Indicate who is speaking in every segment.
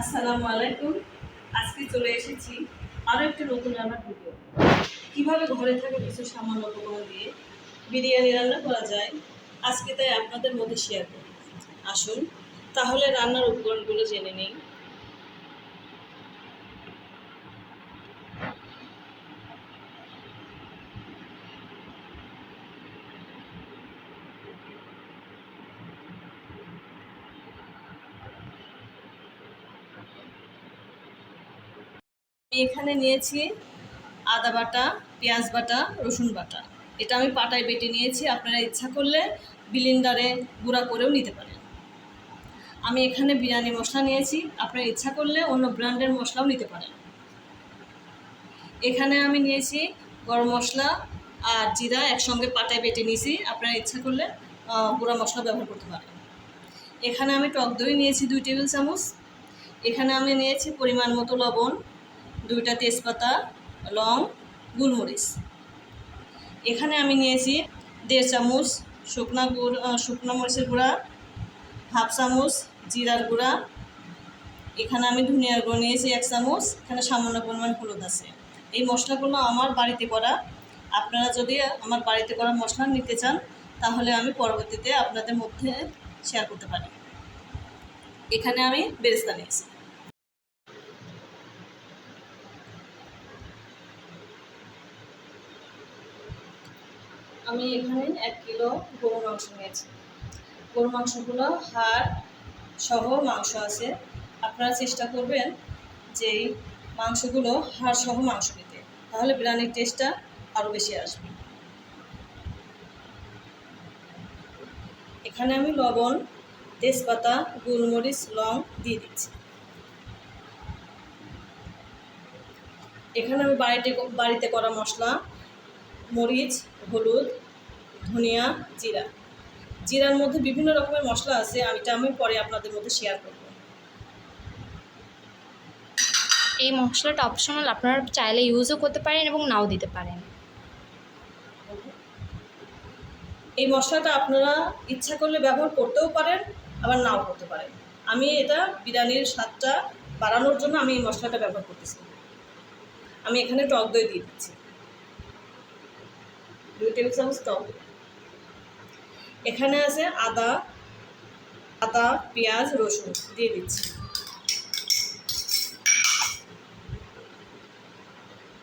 Speaker 1: আসসালামু আলাইকুম। আজকে চলে এসেছি আরও একটি নতুন রান্নার ভিডিও কীভাবে ঘরে থাকা কিছু সামান্য উপকরণ দিয়ে বিরিয়ানি রান্না করা যায়, আজকে তাই আপনাদের মধ্যে শেয়ার করি। আসুন, তাহলে রান্নার উপকরণগুলো জেনে নিই। আমি এখানে নিয়েছি আদা বাটা, পেঁয়াজ বাটা, রসুন বাটা। এটা আমি পাটায় বেটে নিয়েছি, আপনারা ইচ্ছা করলে বিলিন্ডারে গুঁড়া করেও নিতে পারেন। আমি এখানে বিরিয়ানি মশলা নিয়েছি, আপনারা ইচ্ছা করলে অন্য ব্র্যান্ডের মশলাও নিতে পারেন। এখানে আমি নিয়েছি গরম মশলা আর জিরা একসঙ্গে পাটায় বেটে নিয়েছি, আপনারা ইচ্ছা করলে গুঁড়া মশলা ব্যবহার করতে পারেন। এখানে আমি টক দই নিয়েছি দুই টেবিল চামচ। এখানে আমি নিয়েছি পরিমাণ মতো লবণ দুইটা তেজপাতা, লং, গোলমরিচ। এখানে আমি নিয়েছি দেড় চামচ শুকনা গুড় শুকনো মরিচের গুঁড়া, হাফ চামচ জিরার গুঁড়া। এখানে আমি ধনিয়ার গুঁড়ো নিয়েছি এক চামচ, এখানে সামান্য পরিমাণ হলুদ আছে। এই মশলাগুলো আমার বাড়িতে করা। আপনারা যদি আমার বাড়িতে করা মশলা নিতে চান, তাহলে আমি পরবর্তীতে আপনাদের মধ্যে শেয়ার করতে পারি। এখানে আমি বেরেস্তা নিয়েছি। আমি এখানে এক কিলো গরু মাংস নিয়েছি। গরু মাংসগুলো হাড় সহ মাংস আছে। আপনারা চেষ্টা করবেন যে মাংসগুলো হাড় সহ মাংস নিতে। তাহলে বিরিয়ানির টেস্টটা আরও বেশি আসবে। এখানে আমি লবণ, তেজপাতা, গোলমরিচ, লং দিয়ে দিচ্ছি। এখানে আমি বাড়িতে বাড়িতে করা মশলা, মরিচ, হলুদ ধনিয়া জিরা। জিরার মধ্যে বিভিন্ন রকমের মশলা আছে আমি এটা আমি পরে আপনাদের মধ্যে শেয়ার করব।
Speaker 2: এই মশলাটা অপশনাল আপনারা চাইলে ইউজও করতে পারেন এবং নাও দিতে পারেন।
Speaker 1: এই মশলাটা আপনারা ইচ্ছা করলে ব্যবহার করতেও পারেন আবার নাও করতে পারেন। আমি এটা বিরিয়ানির স্বাদটা বাড়ানোর জন্য আমি এই মশলাটা ব্যবহার করতেছি। আমি এখানে টক দই দিয়ে দিচ্ছি। দুই টেবিল চামচ টক দই। এখানে আছে আদা আদা, পেঁয়াজ, রসুন দিয়ে দিচ্ছি।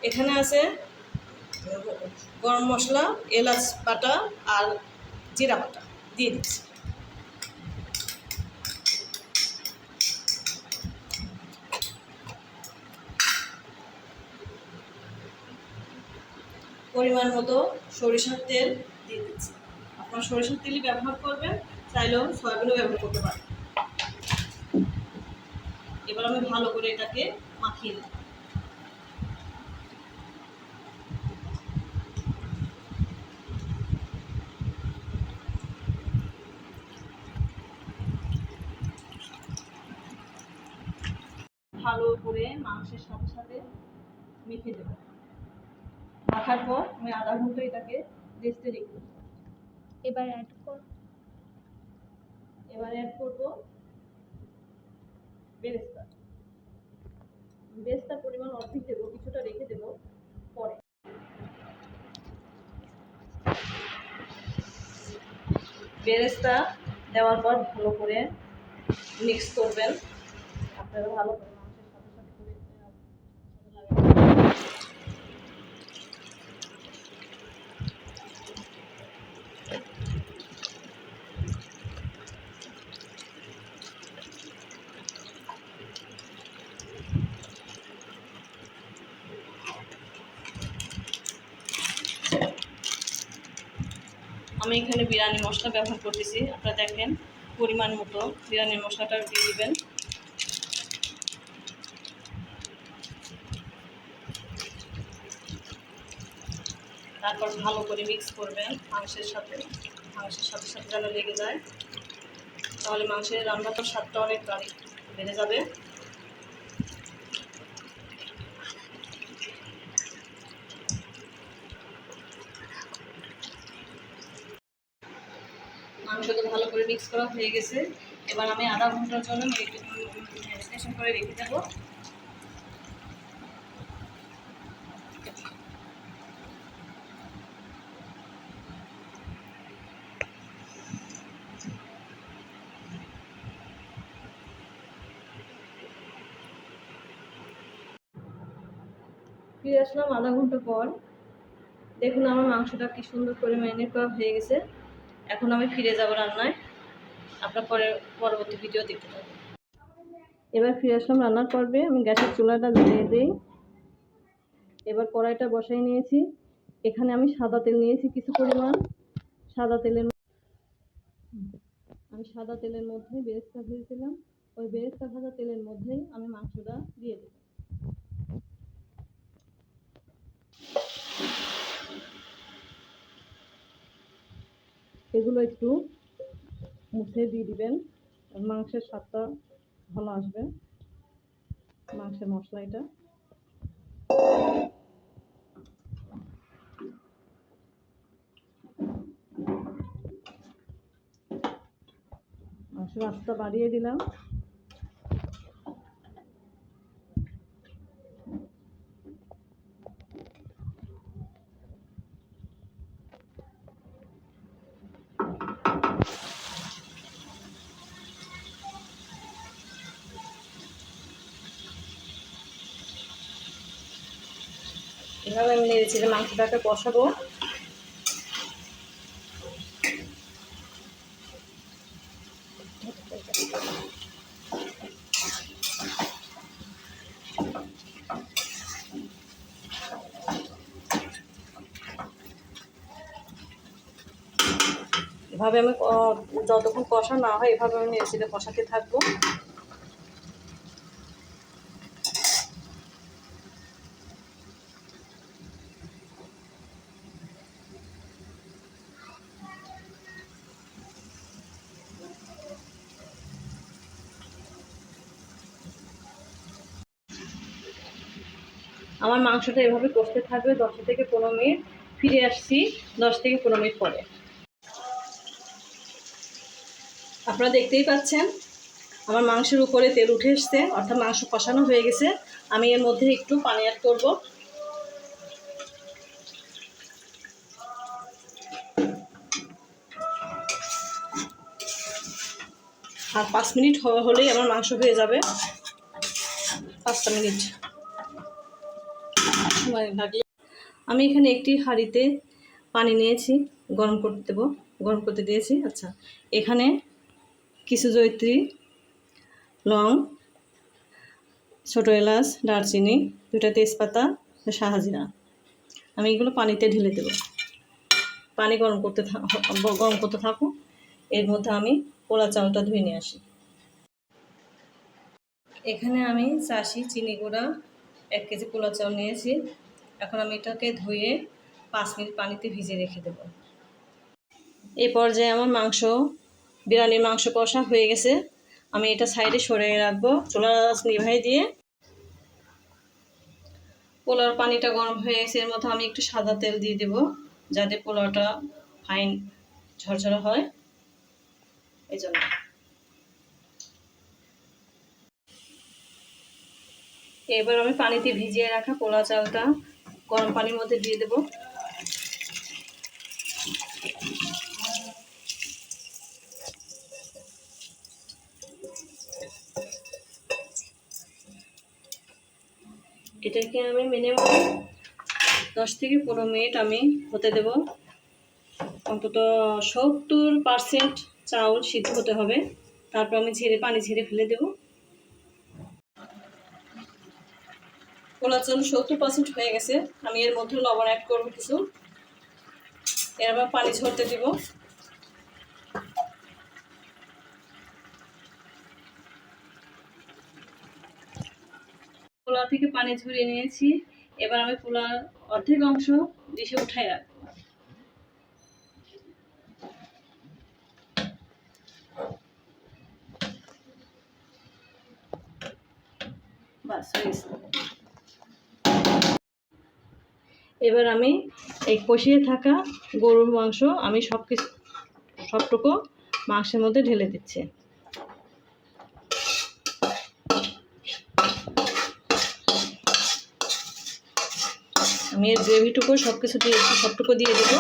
Speaker 1: এখানে আছে গরম মশলা, এলাচ বাটা আর জিরা বাটা দিয়ে দিচ্ছি। পরিমাণ মতো সরিষার তেল দিয়ে দিচ্ছি। আপনার সরিষার তেলই ব্যবহার করবেন, চাইলেও সয়াবিনও ব্যবহার করতে পারেন। এবার আমি ভালো করে এটাকে মাখিয়ে নেব। ভালো করে মাংসের সাথে সাথে মেখে দেবো মাখার পর আমি আধা ঘণ্টা এটাকে রেস্টে রেখে দেবো।
Speaker 2: এবার অ্যাড কর।
Speaker 1: এবার অ্যাড করব বেরেস্তা। বেরেস্তার পরিমাণ অর্ধেক দেবো, কিছুটা রেখে দেবো পরে। বেরেস্তা দেওয়ার পর ভালো করে মিক্স করবেন। আপনারা ভালো করে মাংসের সাথে সাথে করে আহ, সাথে লাগাবেন। আমি এখানে বিরিয়ানি মশলা ব্যবহার করতেছি, আপনারা দেখেন পরিমাণ মতো বিরিয়ানির মশলাটা দিয়ে দিবেন। তারপর ভালো করে মিক্স করবেন মাংসের সাথে। মাংসের সাথে সাথে যেন লেগে যায়। তাহলে মাংসের রান্নাটার স্বাদটা অনেক বেড়ে যাবে মাংসটা ভালো করে হয়ে গেছে। এবার আমি আধা ঘণ্টার জন্য ম্যারিনেশন করে রেখে দেবো। ফিরে আসলাম আধা ঘণ্টা পর। দেখুন আমার মাংসটা কি সুন্দর করে ম্যারিনেট করা হয়ে গেছে। এখন আমি ফিরে যাব রান্নায়। আপনার পরে পরবর্তী ভিডিও দেখতে পাবেন এবার ফিরে আসলাম রান্নার পর্বে। আমি গ্যাসের চুলাটা জ্বালিয়ে দিই। এবার কড়াইটা বসাই নিয়েছি। এখানে আমি সাদা তেল নিয়েছি কিছু পরিমাণ। সাদা তেলের আমি সাদা তেলের মধ্যে বেরেস্তা ভেজেছিলাম। ওই বেরেস্তা ভাজা তেলের মধ্যেই আমি মাংসটা দিয়ে দেবো এগুলো একটু মুছে দিয়ে দিবেন। মাংসের স্বাদটা ভালো আসবে। মাংসের মশলা এটা। মাংসের আস্তা বাড়িয়ে দিলাম। যে মাংসটাকে কষাবো। এভাবে আমি যতক্ষণ কষা না হয় এভাবে আমি নেড়েছি কষাতে থাকব। আমার মাংসটা এভাবে কষতে থাকবে দশ থেকে পনেরো মিনিট। ফিরে আসছি দশ থেকে পনেরো মিনিট পরে। আপনারা দেখতেই পাচ্ছেন, আমার মাংসের উপরে তেল উঠে এসছে, অর্থাৎ মাংস কষানো হয়ে গেছে। আমি এর মধ্যে একটু পানি অ্যাড করব। আর পাঁচ মিনিট হলেই আমার মাংস হয়ে যাবে। পাঁচটা মিনিট। আমি এখানে একটি হাঁড়িতে পানি নিয়েছি, গরম করতে দেবো, গরম করতে দিয়েছি। আচ্ছা এখানে কিছু জৈত্রী লং, ছোটো এলাচ, দারচিনি দুটা তেজপাতা শাহাজিরা। আমি এগুলো পানিতে ঢেলে দেবো। পানি গরম করতে গরম করতে থাকো এর মধ্যে আমি পোলা চালটা ধুয়ে নিয়ে আসি। এখানে আমি চাষি, চিনি গুঁড়া এক কেজি পোলা চাউল নিয়েছি। এখন আমি এটাকে ধুয়ে পাঁচ মিনিট পানিতে ভিজিয়ে রেখে দেবো। এই পর্যায়ে আমার মাংস, বিরিয়ানির মাংস কষা হয়ে গেছে। আমি এটা সাইডে সরিয়ে রাখব আঁচ নিভাই দিয়ে। পোলাওর পানিটা গরম হয়ে গেছে, এর মধ্যে আমি একটু সাদা তেল দিয়ে দেব যাতে পোলাওটা ফাইন ঝরঝরা হয়। এই জন্য। এবার আমি পানিতে ভিজিয়ে রাখা পোলা চালটা, গরম পানির মধ্যে দিয়ে দেব। এটাকে আমি মিনিমাম দশ থেকে পনেরো মিনিট আমি হতে দেব। অন্তত সত্তর পার্সেন্ট চাউল সিদ্ধ হতে হবে। তারপর আমি ঝেড়ে, পানি ঝেড়ে ফেলে দেব। চাউল সত্তর পার্সেন্ট হয়ে গেছে। আমি এর মধ্যে লবণ অ্যাড করব কিছু। এরপর পানি ঝরতে দিব। পোলা থেকে পানি ঝরিয়ে নিয়েছি। এবার আমি পোলার অর্ধেক অংশ ডিশে উঠাই রাখব। বাস, হয়ে এবার আমি এই কষিয়ে থাকা গরুর মাংস আমি সব কিছু, সবটুকু মাংসের মধ্যে ঢেলে দিচ্ছি। আমি এর গ্রেভিটুকু সব কিছু দিয়ে সবটুকু দিয়ে দেবো।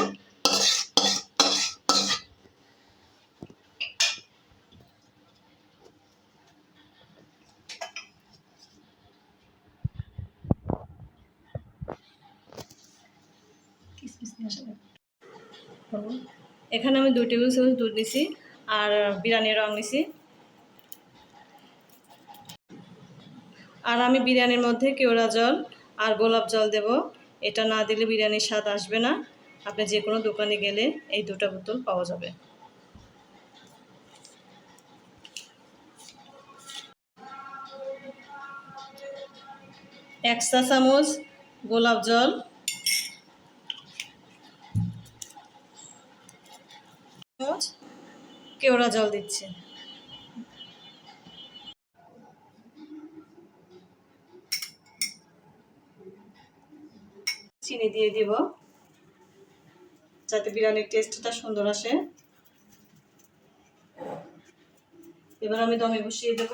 Speaker 1: এখানে আমি দুই টেবিল চামচ দুধ নিছি আর বিরিয়ানির রং নিছি। আর আমি বিরিয়ানির মধ্যে কেওড়া জল আর গোলাপ জল দেব। এটা না দিলে বিরিয়ানির স্বাদ আসবে না। আপনি যে কোনো দোকানে গেলে এই দুটো বোতল পাওয়া যাবে। এক চা চামচ গোলাপ জল কেওড়া জল দিচ্ছে? চিনি দিয়ে দিব। যাতে বিরিয়ানির টেস্টটা সুন্দর আসে। এবার আমি দমে বসিয়ে দেব।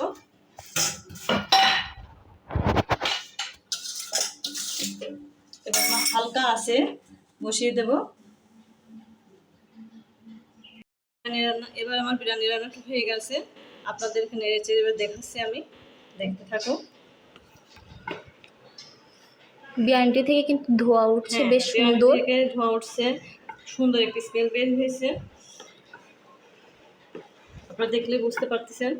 Speaker 1: এবার হালকা আছে, বসিয়ে দেব বিরিয়ানি রান্না এবার আমার বিরিয়ানি রান্নাটা হয়ে গেছে। আপনাদেরকে নেড়ে চেড়ে এবার দেখাচ্ছি আমি। দেখতে থাকো
Speaker 2: বিরিয়ানিটি থেকে কিন্তু ধোয়া উঠছে
Speaker 1: হ্যাঁ,
Speaker 2: বেশ সুন্দর।
Speaker 1: ধোঁয়া উঠছে। সুন্দর একটি স্মেল বের হয়েছে। আপনারা দেখলে বুঝতে পারতেছেন।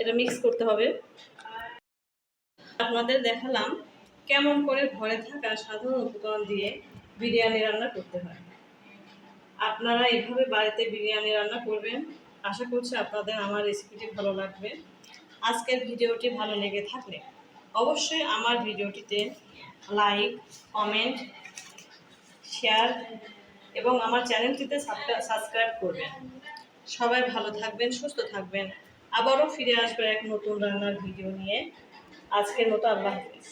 Speaker 1: এটা মিক্স করতে হবে। আপনাদের দেখালাম কেমন করে ঘরে থাকা সাধারণ উপকরণ দিয়ে বিরিয়ানি রান্না করতে হয়? আপনারা এইভাবে বাড়িতে বিরিয়ানি রান্না করবেন? আশা করছি আপনাদের আমার রেসিপিটি ভালো লাগবে। আজকের ভিডিওটি ভালো লেগে থাকলে অবশ্যই আমার ভিডিওটিতে লাইক, কমেন্ট, শেয়ার এবং আমার চ্যানেলটিতে সাবস্ক্রাইব করবেন। সবাই ভালো থাকবেন, সুস্থ থাকবেন। আবারও ফিরে আসবে এক নতুন রান্নার ভিডিও নিয়ে। আজকের মতো আল্লাহ হাফিজ।